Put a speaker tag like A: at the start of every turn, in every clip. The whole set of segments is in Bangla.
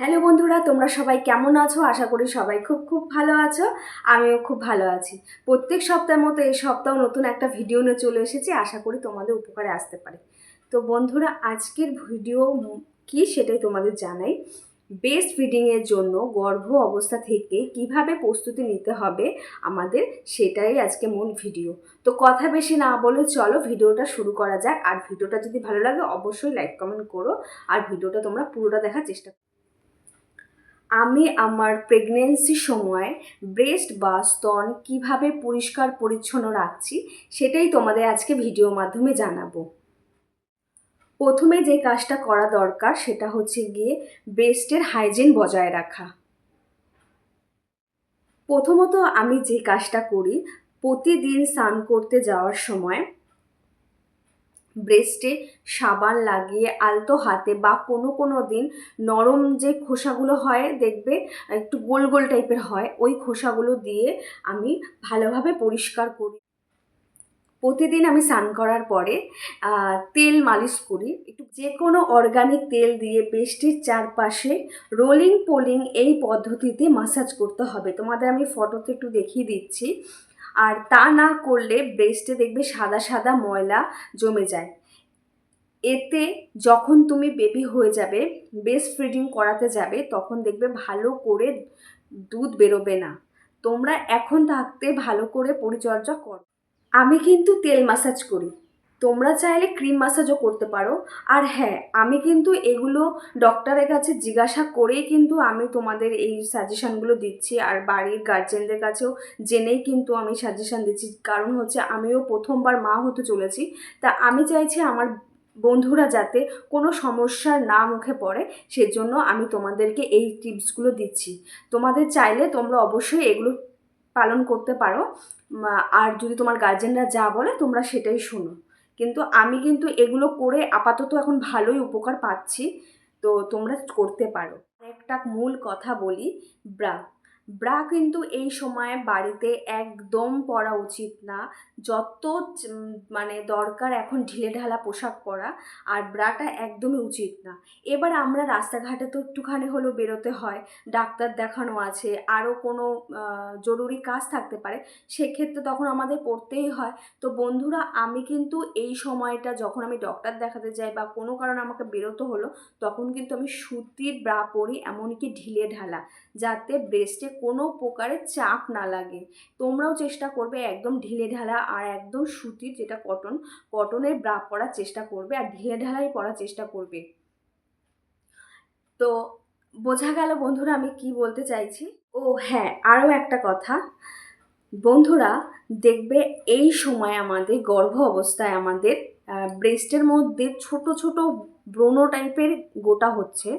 A: হ্যালো বন্ধুরা, তোমরা সবাই কেমন আছো? আশা করি সবাই খুব খুব ভালো আছো। আমিও খুব ভালো আছি। প্রত্যেক সপ্তাহের মতো এই সপ্তাহ নতুন একটা ভিডিও নিয়ে চলে এসেছি। আশা করি তোমাদের উপকারে আসতে পারে। তো বন্ধুরা, আজকের ভিডিও কি সেটাই তোমাদের জানাই। বেস্ট ফিডিংয়ের জন্য গর্ভ অবস্থা থেকে কীভাবে প্রস্তুতি নিতে হবে আমাদের, সেটাই আজকে মূল ভিডিও তো কথা বেশি না বলে চলো ভিডিওটা শুরু করা যাক। আর ভিডিওটা যদি ভালো লাগে, অবশ্যই লাইক কমেন্ট করো। আর ভিডিওটা তোমরা পুরোটা দেখার চেষ্টা করো আমি আমার প্রেগনেন্সির সময় ব্রেস্ট বা স্তন কীভাবে পরিষ্কার পরিচ্ছন্ন রাখছি সেটাই তোমাদের আজকে ভিডিওর মাধ্যমে জানাব। প্রথমে যে কাজটা করা দরকার সেটা হচ্ছে গিয়ে ব্রেস্টের হাইজিন বজায় রাখা। প্রথমত আমি যে কাজটা করি, প্রতিদিন স্নান করতে যাওয়ার সময় ব্রেস্টে সাবান লাগিয়ে আলতো হাতে বা কোনো কোনো দিন নরম যে খোসাগুলো হয়, দেখবে একটু গোল গোল টাইপের হয়, ওই খোসাগুলো দিয়ে আমি ভালোভাবে পরিষ্কার করি। প্রতিদিন আমি স্নান করার পরে তেল মালিশ করি। একটু যে কোনো অর্গানিক তেল দিয়ে বেষ্টির চারপাশে রোলিং পোলিং এই পদ্ধতিতে মাসাজ করতে হবে। তোমাদের আমি ফটোতে একটু দেখিয়ে দিচ্ছি। আর তা না করলে ব্রেস্টে দেখবে সাদা সাদা ময়লা জমে যায়। এতে যখন তুমি বেবি হয়ে যাবে বেস্ট ফিডিং করাতে যাবে, তখন দেখবে ভালো করে দুধ বেরোবে না। তোমরা এখন থাকতে ভালো করে পরিচর্যা করো। আমি কিন্তু তেল মাসাজ করি। তোমরা চাইলে ক্রিম মাসাজও করতে পারো। আর হ্যাঁ আমি কিন্তু এগুলো ডক্টরের কাছে জিজ্ঞাসা করেই কিন্তু আমি তোমাদের এই সাজেশানগুলো দিচ্ছি। আর বাড়ির গার্জেনদের কাছেও জেনেই কিন্তু আমি সাজেশান দিচ্ছি। কারণ হচ্ছে আমিও প্রথমবার মা হতে চলেছি। তা আমি চাইছি আমার বন্ধুরা যাতে কোনো সমস্যার না মুখে পড়ে, সেজন্য আমি তোমাদেরকে এই টিপসগুলো দিচ্ছি। তোমাদের চাইলে তোমরা অবশ্যই এগুলো পালন করতে পারো। আর যদি তোমার গার্জেনরা যা বলে, তোমরা সেটাই শোনো। কিন্তু আমি কিন্তু এগুলো করে আপাতত এখন ভালোই উপকার পাচ্ছি। তো তোমরা করতে পারো। একটা মূল কথা বলি, ব্রা ব্রা কিন্তু এই সময় বাড়িতে একদম পরা উচিত না। যত মানে দরকার এখন ঢিলে ঢালা পোশাক পরা, আর ব্রাটা একদমই উচিত না। এবার আমরা রাস্তাঘাটে তো একটুখানি হলেও বেরোতে হয়, ডাক্তার দেখানো আছে, আরও কোনো জরুরি কাজ থাকতে পারে, সেক্ষেত্রে তখন আমাদের পড়তেই হয়। তো বন্ধুরা, আমি কিন্তু এই সময়টা যখন আমি ডক্টর দেখাতে যাই বা কোনো কারণে আমাকে বেরোতে হলো, তখন কিন্তু আমি সুতির ব্রা পরি, এমনকি ঢিলে ঢালা, যাতে ব্রেস্টে কোনো প্রকারের চাপ না লাগে। তোমরাও চেষ্টা করবে একদম ঢিলে ঢালা আর একদম সুতির যেটা কটন কটনের ব্রা পরার চেষ্টা করবে আর ঢিলে ঢালাই পরার চেষ্টা করবে। তো বোঝা গেল বন্ধুরা আমি কি বলতে চাইছি? ও হ্যাঁ আরও একটা কথা। বন্ধুরা, দেখবে এই সময় আমাদের, গর্ভ অবস্থায় আমাদের ব্রেস্টের মধ্যে ছোট ছোট ব্রণ টাইপের গোটা হচ্ছে।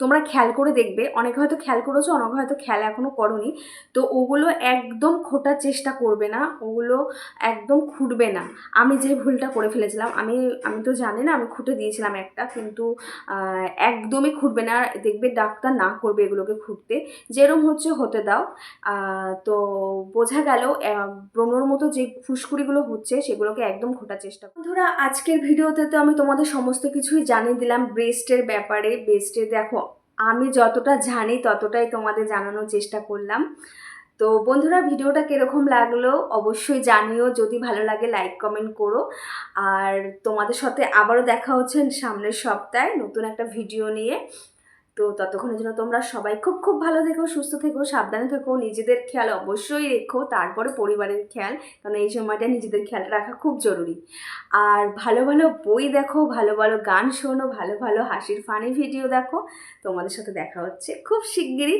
A: তোমরা খেয়াল করে দেখবে, অনেকে হয়তো খেয়াল করেছ, অনেকে হয়তো খেয়াল এখনও করনি, তো ওগুলো একদম খোটার চেষ্টা করবে না, ওগুলো একদম খুঁটবে না আমি যে ভুলটা করে ফেলেছিলাম, আমি আমি তো জানি না, আমি খুঁটে দিয়েছিলাম একটা, কিন্তু একদমই খুঁটবে না, দেখবে ডাক্তার না করবে এগুলোকে খুঁটতে যেরম হচ্ছে হতে দাও তো বোঝা গেল ব্রণর মতো যে ফুসকুড়িগুলো হচ্ছে, সেগুলোকে একদম খোটার চেষ্টা। বন্ধুরা, আজকের ভিডিওতে তো আমি তোমাদের সমস্ত কিছুই জানিয়ে দিলাম, ব্রেস্টের ব্যাপারে, ব্রেস্টে দেখো আমি যতটা জানি ততটাই তোমাদের জানানোর চেষ্টা করলাম। তো বন্ধুরা, ভিডিওটা কীরকম লাগল অবশ্যই জানিও। যদি ভালো লাগে লাইক কমেন্ট করো। আর তোমাদের সাথে আবারও দেখা হচ্ছে সামনের সপ্তাহে নতুন একটা ভিডিও নিয়ে। তো ততক্ষণের জন্য তোমরা সবাই খুব খুব ভালো থেকো, সুস্থ থেকো, সাবধানে থেকো, নিজেদের খেয়াল অবশ্যই রেখো, তারপরে পরিবারের খেয়াল, কারণ এই সময়টা নিজেদের খেয়াল রাখা খুব জরুরি। আর ভালো ভালো বই দেখো, ভালো ভালো গান শোনো, ভালো ভালো হাসির ফানি ভিডিও দেখো। তোমাদের সাথে দেখা হচ্ছে খুব শিগগিরই।